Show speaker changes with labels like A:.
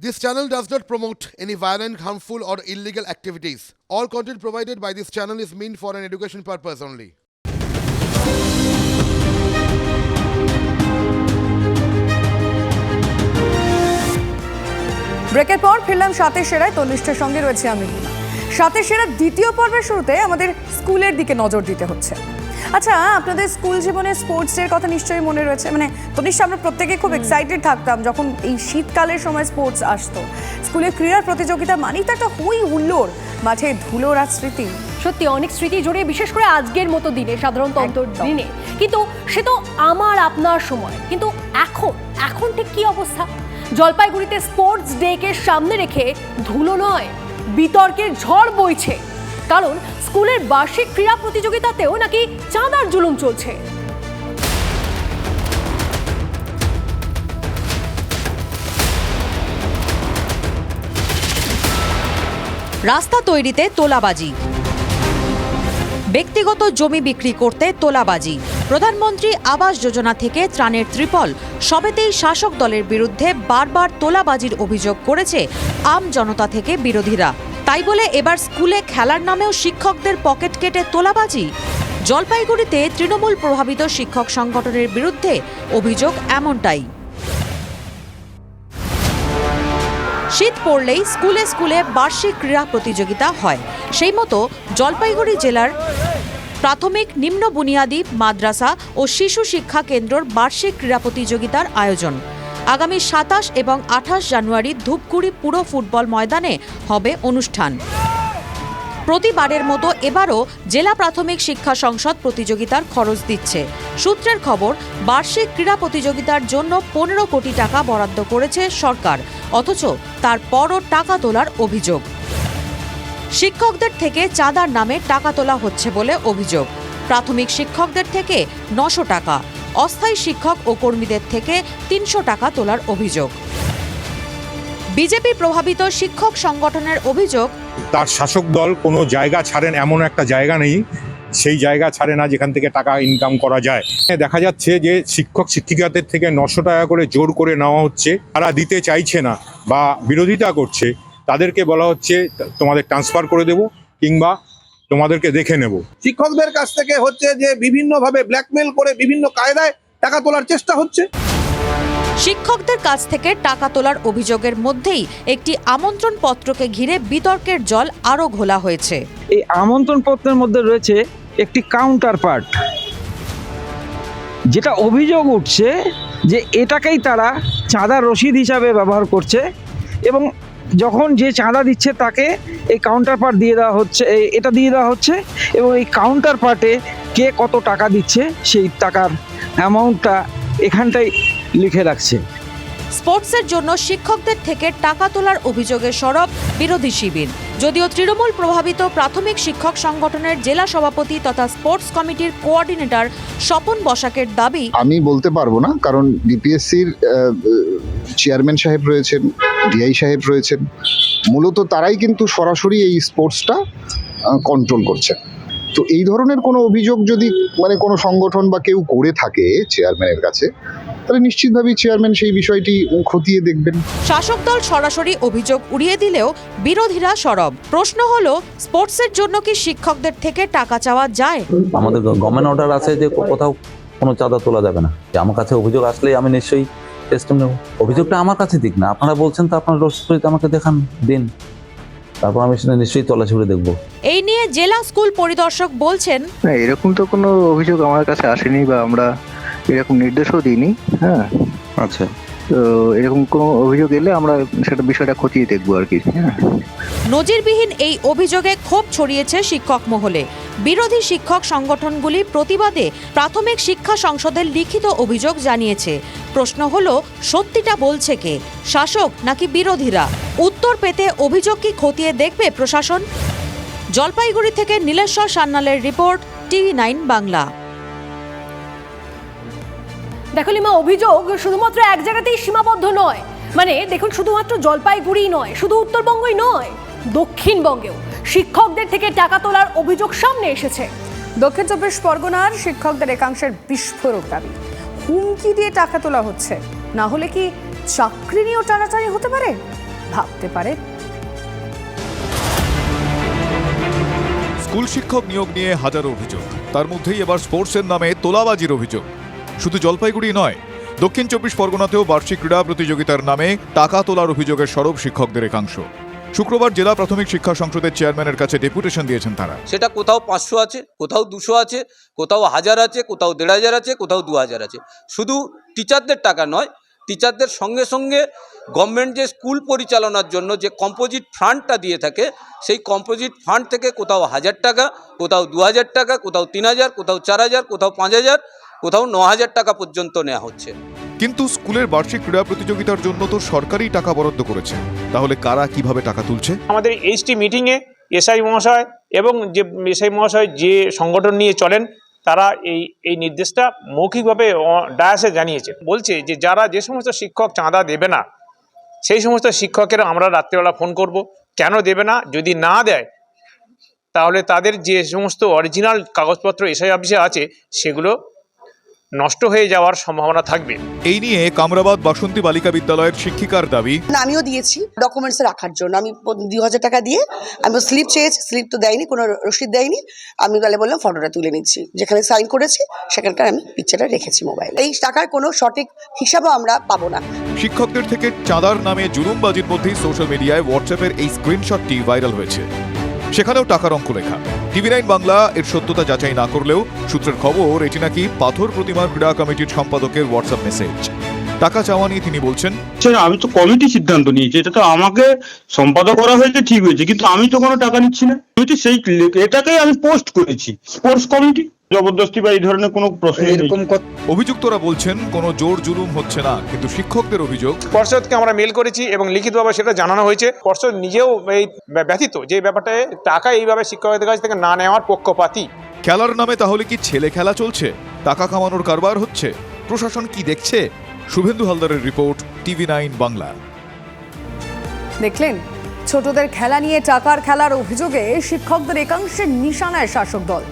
A: This channel does not promote any violent, harmful, or illegal activities. All content provided by this channel is meant for an education purpose only.
B: ব্রেকের পর ফিরলাম সাতের সেরায় তল্লিষ্ঠের সঙ্গে রয়েছে আমি। সাতের সেরার দ্বিতীয় পর্বের শুরুতে আমাদের স্কুলের দিকে নজর দিতে হচ্ছে আচ্ছা আপনাদের স্কুল জীবনে স্পোর্টসের কথা নিশ্চয়ই মনে রয়েছে। মানে তনিষ্ঠ আমরা প্রত্যেকে খুব এক্সাইটেড থাকতাম যখন এই শীতকালের সময় স্পোর্টস আসতো। স্কুলে ক্রীড়া প্রতিযোগিতা মানেই তো একটা হুই হুল্লোড় মাঠে ধুলোর আর স্মৃতি।
C: সত্যি অনেক স্মৃতি জড়িয়ে বিশেষ করে আজকের মতো দিনে
B: একদম।
C: দিনে কিন্তু সে তো আমার আপনার সময়। কিন্তু এখন এখন ঠিক কি অবস্থা? জলপাইগুড়িতে স্পোর্টস ডেকে সামনে রেখে ধুলো নয় বিতর্কের ঝড় বইছে। কারণ স্কুলের বার্ষিক ক্রীড়া প্রতিযোগিতাতেও নাকি চাঁদার জুলুম চলছে।
D: রাস্তা তৈরিতে তোলাবাজি। ব্যক্তিগত জমি বিক্রি করতে তোলাবাজি। প্রধানমন্ত্রী আবাস যোজনা থেকে ত্রাণের ত্রিপল। সবেতেই শাসক দলের বিরুদ্ধে বারবার তোলাবাজির অভিযোগ করেছে আম জনতা থেকে বিরোধীরা। তাই বলে এবার স্কুলে খেলার নামেও শিক্ষকদের পকেট কেটে তোলাবাজি। জলপাইগুড়িতে তৃণমূল প্রভাবিত শিক্ষক সংগঠনের বিরুদ্ধে অভিযোগ এমনটাই। শীত পড়লেই স্কুলে স্কুলে বার্ষিক ক্রীড়া প্রতিযোগিতা হয়। সেই মতো জলপাইগুড়ি জেলার প্রাথমিক নিম্ন বুনিয়াদী মাদ্রাসা ও শিশু শিক্ষা কেন্দ্রর বার্ষিক ক্রীড়া প্রতিযোগিতার আয়োজন। আগামী সাতাশ এবং আঠাশ জানুয়ারি ধূপগুড়ি পুরো ফুটবল ময়দানে হবে অনুষ্ঠান। প্রতিবারের মতো এবারও জেলা প্রাথমিক শিক্ষা সংসদ প্রতিযোগিতার খরচ দিচ্ছে। সূত্রের খবর, বার্ষিক ক্রীড়া প্রতিযোগিতার জন্য পনেরো কোটি টাকা বরাদ্দ করেছে সরকার, অথচ তারপরও টাকা তোলার অভিযোগ। শিক্ষকদের থেকে চাঁদার নামে টাকা তোলা হচ্ছে বলে অভিযোগ। প্রাথমিক শিক্ষকদের থেকে নশো টাকা। অস্থায়ী শিক্ষক ও কর্মীদের থেকে তিনশো টাকা তোলার অভিযোগ। বিজেপি প্রভাবিত শিক্ষক সংগঠনের অভিযোগ,
E: তার শাসক দল কোনো জায়গা ছাড়েন, এমন একটা জায়গা নেই, সেই জায়গা ছাড়ে না যেখান থেকে টাকা ইনকাম করা যায়। দেখা যাচ্ছে যে শিক্ষক শিক্ষিকাদের থেকে নশো টাকা করে জোর করে নেওয়া হচ্ছে, তারা দিতে চাইছে না বা বিরোধিতা করছে, তাদেরকে বলা হচ্ছে, তোমাদের ট্রান্সফার করে দেব, কিংবা তোমাদেরকে দেখে নেব।
F: শিক্ষকদের কাছ থেকে হচ্ছে যে বিভিন্নভাবে ব্ল্যাকমেল করে বিভিন্ন কায়দায় টাকা তোলার চেষ্টা হচ্ছে।
D: শিক্ষকদের কাছ থেকে টাকা তোলার অভিযোগের মধ্যেই একটি আমন্ত্রণ পত্রকে ঘিরে বিতর্কের জল আরও ঘোলা হয়েছে।
G: এই আমন্ত্রণ পত্রের মধ্যে রয়েছে একটি কাউন্টার পার্ট যেটা অভিযোগ উঠছে যে এটাকেই তারা চাঁদা রসিদ হিসাবে ব্যবহার করছে এবং যখন যে চাঁদা দিচ্ছে তাকে এই কাউন্টার পার্ট দিয়ে দেওয়া হচ্ছে এটা দিয়ে দেওয়া হচ্ছে এবং এই কাউন্টার পার্টে কে কত টাকা দিচ্ছে সেই টাকার অ্যামাউন্টটা এখানটাই লিখে রাখছে।
D: স্পোর্টসের জন্য শিক্ষকদের থেকে টাকা তোলার অভিযোগে সরব বিরোধী শিবির। যদিও তৃণমূল প্রভাবিত প্রাথমিক শিক্ষক সংগঠনের জেলা সভাপতি তথা স্পোর্টস কমিটির কোঅর্ডিনেটর স্বপন বসাকের দাবি
H: আমি বলতে পারব না কারণ ডিপিএসসির চেয়ারম্যান সাহেব রয়েছেন। ডিআই সাহেব রয়েছেন মূলত তারাই কিন্তু সরাসরি এই স্পোর্টসটা কন্ট্রোল করছে। তো এই ধরনের কোনো অভিযোগ যদি মানে কোনো সংগঠন বা কেউ করে থাকে চেয়ারম্যানের কাছে তাহলে নিশ্চিতভাবেই চেয়ারম্যান সেই বিষয়টি খতিয়ে দেখবেন।
D: শাসক দল সরাসরি অভিযোগ উড়িয়ে দিলেও বিরোধীরা সরব। প্রশ্ন হলো স্পোর্টসের জন্য কি শিক্ষকদের থেকে টাকা চাওয়া যায়?
I: আমাদের গভর্নমেন্ট অর্ডার আছে যে কোথাও কোনো চাঁদা তোলা যাবে না। যে আমার কাছে অভিযোগ আসলেই আমি নিশ্চয়ই টেস্ট নেব। অভিযোগটা আমার কাছে দিক না। আপনারা বলছেন তো আপনার রসিদ আমাকে দেখান দিন। তারপর আমি সেটা নিশ্চয়ই তলাশি দেখব।
D: এই নিয়ে জেলা স্কুল পরিদর্শক বলছেন
J: না এরকম তো কোনো অভিযোগ আমার কাছে আসেনি বা আমরা এরকম নির্দেশও দিইনি হ্যাঁ।
I: আচ্ছা।
J: তো এরকম কোনো অভিযোগ এলে আমরা সেটা বিষয়টা খতিয়ে দেখব আর কি হ্যাঁ।
D: নজিরবিহীন এই অভিযোগে ক্ষোভ ছড়িয়েছে শিক্ষক মহলে। বিরোধী শিক্ষক সংগঠনগুলি প্রতিবাদে প্রাথমিক শিক্ষা সংসদের লিখিত অভিযোগ জানিয়েছে। প্রশ্ন হলো, সত্যিটা বলছে কে? শাসক নাকি বিরোধীরা? উত্তর পেতে অভিযোগ কি খতিয়ে দেখবে প্রশাসন? জলপাইগুড়ি থেকে নীলেশ্বর সান্যালের রিপোর্ট, টিভি নাইন বাংলা।
C: দেখো লিমা, অভিযোগ শুধুমাত্র এক জায়গাতেই সীমাবদ্ধ নয়। মানে দেখুন, শুধুমাত্র জলপাইগুড়ি নয়, শুধু উত্তরবঙ্গই নয়, দক্ষিণবঙ্গেও। শিক্ষকদের থেকে টাকা তোলার অভিযোগ সামনে এসেছে।
B: দক্ষিণ চব্বিশ পরগনার শিক্ষকদের একাংশের বিস্ফোরক দাবি। হুমকি দিয়ে টাকা তোলা হচ্ছে। না হলে কি চাকরি নিয়েও টানাটানি হতে পারে? ভাবতে পারে।
K: স্কুল শিক্ষক নিয়োগ নিয়ে হাজারো অভিযোগ। তার মধ্যেই এবার স্পোর্টসের নামে তোলাবাজির অভিযোগ। শুধু জলপাইগুড়ি নয় দক্ষিণ চব্বিশ পরগনাতেও বার্ষিক ক্রীড়া প্রতিযোগিতার নামে টাকা তোলার অভিযোগের সরব শিক্ষকদের একাংশ। শুক্রবার জেলা প্রাথমিক শিক্ষা সংসদের চেয়ারম্যানের কাছে ডেপুটেশন দিয়েছেন তারা।
L: সেটা কোথাও পাঁচশো আছে, কোথাও দুশো আছে, কোথাও হাজার আছে, কোথাও দেড় হাজার আছে, কোথাও দু হাজার আছে। শুধু টিচারদের টাকা নয়, টিচারদের সঙ্গে সঙ্গে গভর্নমেন্ট যে স্কুল পরিচালনার জন্য যে কম্পোজিট ফান্ডটা দিয়ে থাকে, সেই কম্পোজিট ফান্ড থেকে কোথাও হাজার টাকা, কোথাও দু হাজার টাকা, কোথাও তিন হাজার, কোথাও চার হাজার, কোথাও পাঁচ হাজার, কোথাও ন হাজার টাকা পর্যন্ত নেওয়া হচ্ছে।
K: কিন্তু স্কুলের বার্ষিক ক্রীড়া প্রতিযোগিতার জন্য তো সরকারই টাকা বরাদ্দ করেছে। তাহলে কারা কীভাবে টাকা তুলছে?
M: আমাদের এইচটি মিটিংয়ে এসআই মহাশয় এবং যে এসআই মহাশয় যে সংগঠন নিয়ে চলেন, তারা এই এই নির্দেশটা মৌখিকভাবে ডায়াসে জানিয়েছে। বলছে যে যারা যে সমস্ত শিক্ষক চাঁদা দেবে না, সেই সমস্ত শিক্ষকেরা আমরা রাত্রেবেলা ফোন করব। কেন দেবে না? যদি না দেয়, তাহলে তাদের যে সমস্ত অরিজিনাল কাগজপত্র এসআই অফিসে আছে, সেগুলো নষ্ট হয়ে যাওয়ার সম্ভাবনা থাকবে।
K: এই নিয়ে কামরাবাদ বাসন্তী বালিকা বিদ্যালয়ের শিক্ষিকার দাবি।
N: আমিও দিয়েছি ডকুমেন্টস রাখার জন্য। আমি দু হাজার টাকা দিয়ে আমি স্লিপ চেয়েছি স্লিপ তো দেয়নি কোনো রসিদ দেয়নি। আমি তাহলে বললাম ফটোটা তুলে নিচ্ছি। যেখানে সাইন করেছি সেখানকার আমি পিকচারটা রেখেছি মোবাইল এই টাকার কোনো সঠিক হিসাবও আমরা পাবো না।
K: শিক্ষকদের থেকে চাঁদার নামে জুলুমবাজির মধ্যেই সোশ্যাল মিডিয়ায় হোয়াটসঅ্যাপের এই স্ক্রিনশটটি ভাইরাল হয়েছে। সেখানেও টাকার অঙ্ক লেখা। টিভি নাইন বাংলা, এর সত্যতা যাচাই না করলেও সূত্রের খবর, এটি নাকি পাথর প্রতিমা ক্রীড়া কমিটির সম্পাদকের হোয়াটসঅ্যাপ মেসেজ টাকা চাওয়া নিয়ে তিনি বলছেন
M: আমি তো কমিটি সিদ্ধান্ত নিয়েছি, এটা তো আমাকে সম্পাদক করা হয়েছে, ঠিক হয়েছে, কিন্তু আমি তো কোনো টাকা নিচ্ছি না। সেই, এটাকেই আমি পোস্ট করেছি স্পোর্টস কমিটি জবরদস্তি বা এই ধরনের কোনো প্রশ্ন এরকম
K: অভিযুক্তরা বলছেন কোনো জোর জুলুম হচ্ছে না কিন্তু শিক্ষকদের অভিযোগ
M: পর্ষদকে আমরা মেল করেছি এবং লিখিতভাবে সেটা জানানো হয়েছে। পর্ষদ নিজেও এই ব্যথিত যে ব্যাপারটায় টাকা এইভাবে শিক্ষকদের কাছ থেকে না নেওয়ার পক্ষপাতী।
K: খেলার নামে তাহলে কি ছেলে খেলা চলছে? টাকা কামানোর কারবার হচ্ছে? প্রশাসন কি দেখছে? শুভেন্দু হালদারের রিপোর্ট টিভি নাইন বাংলা।
B: দেখলেন? ছোটদের খেলা নিয়ে টাকার খেলার অভিযোগে শিক্ষকদের একাংশের নিশানায় শাসক দল।